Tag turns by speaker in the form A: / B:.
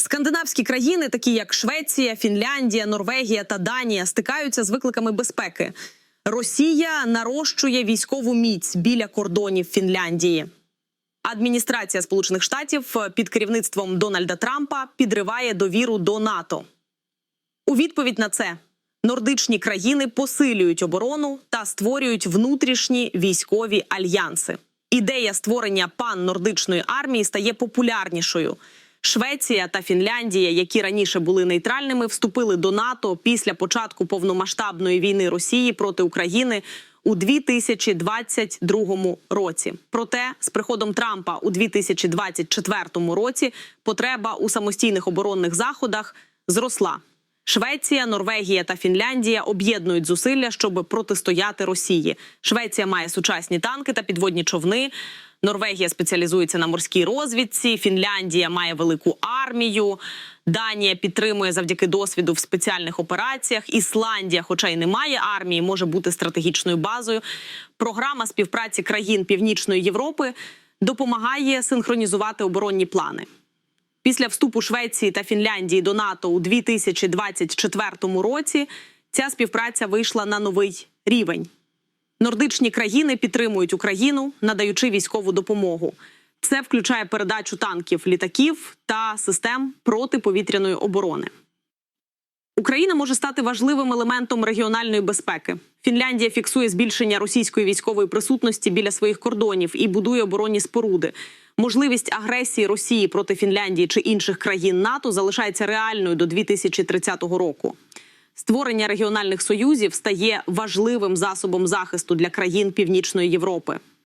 A: Скандинавські країни, такі як Швеція, Фінляндія, Норвегія та Данія, стикаються з викликами безпеки. Росія нарощує військову міць біля кордонів Фінляндії. Адміністрація Сполучених Штатів під керівництвом Дональда Трампа підриває довіру до НАТО. У відповідь на це нордичні країни посилюють оборону та створюють внутрішні військові альянси. Ідея створення пан-нордичної армії стає популярнішою. Швеція та Фінляндія, які раніше були нейтральними, вступили до НАТО після початку повномасштабної війни Росії проти України у 2022 році. Проте з приходом Трампа у 2024 році потреба у самостійних оборонних заходах зросла. Швеція, Норвегія та Фінляндія об'єднують зусилля, щоб протистояти Росії. Швеція має сучасні танки та підводні човни. Норвегія спеціалізується на морській розвідці. Фінляндія має велику армію. Данія підтримує завдяки досвіду в спеціальних операціях. Ісландія, хоча й не має армії, може бути стратегічною базою. Програма співпраці країн Північної Європи допомагає синхронізувати оборонні плани. Після вступу Швеції та Фінляндії до НАТО у 2024 році ця співпраця вийшла на новий рівень. Нордичні країни підтримують Україну, надаючи військову допомогу. Це включає передачу танків, літаків та систем протиповітряної оборони. Україна може стати важливим елементом регіональної безпеки. Фінляндія фіксує збільшення російської військової присутності біля своїх кордонів і будує оборонні споруди. Можливість агресії Росії проти Фінляндії чи інших країн НАТО залишається реальною до 2030 року. Створення регіональних союзів стає важливим засобом захисту для країн Північної Європи.